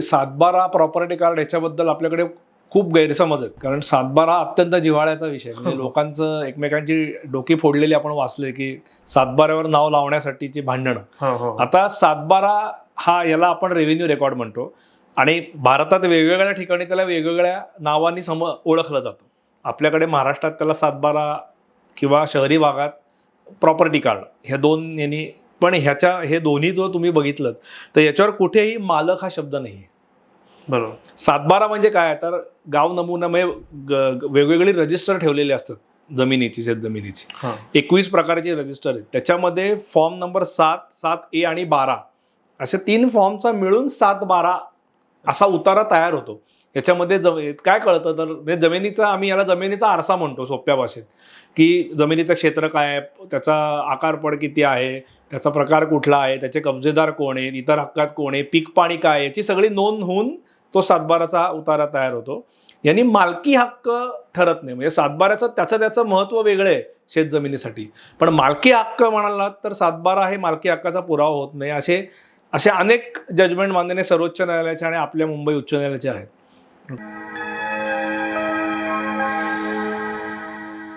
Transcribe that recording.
सातबारा property card याच्याबद्दल आपल्याकडे खूप गैरसमज आहेत. कारण सातबारा अत्यंत जिव्हाळ्याचा विषय. म्हणजे लोकांचं एकमेकांची डोकी फोडलेली आपण वाचले की सातबाऱ्यावर नाव लावण्यासाठीची भांडणं. हो, हो. आता सातबारा हा याला आपण रेव्हेन्यू रेकॉर्ड म्हणतो. आणि भारतात वेगवेगळ्या ठिकाणी त्याला वेगवेगळ्या नावांनी सम ओळखलं जातं. आपल्याकडे महाराष्ट्रात त्याला सातबारा किंवा शहरी भागात प्रॉपर्टी कार्ड ह्या दोन यांनी पण ह्याच्या हे दोन्ही जो तुम्ही बघितलं तर याच्यावर कुठेही मालक हा शब्द नाही बरोबर. सातबारा म्हणजे काय तर गाव नमुना म्हणजे वेगवेगळी रजिस्टर ठेवलेली असतात जमिनीची शेत जमिनीची एकवीस प्रकारचे रजिस्टर आहेत. त्याच्यामध्ये फॉर्म नंबर सात सात ए आणि बारा. असे तीन फॉर्मचा मिळून सात बारा असा उतारा तयार होतो. याच्यामध्ये जम काय कळतं तर म्हणजे जमिनीचा आम्ही याला जमिनीचा आरसा म्हणतो सोप्या भाषेत. की जमिनीचं क्षेत्र काय आहे त्याचा आकारपड किती आहे त्याचा प्रकार कुठला आहे त्याचे कब्जेदार कोण आहेत इतर हक्कात कोण आहे पीक पाणी काय आहे याची सगळी नोंद होऊन तो सातबाराचा उतारा तयार होतो. यांनी मालकी हक्क ठरत नाही. म्हणजे सातबाऱ्याचं त्याचं त्याचं महत्त्व वेगळं आहे शेत जमिनीसाठी पण मालकी हक्क म्हणाला तर सातबारा हे मालकी हक्काचा पुरावा होत नाही. असे असे अनेक जजमेंट मानलेले सर्वोच्च न्यायालयाचे आणि आपल्या मुंबई उच्च न्यायालयाचे आहेत.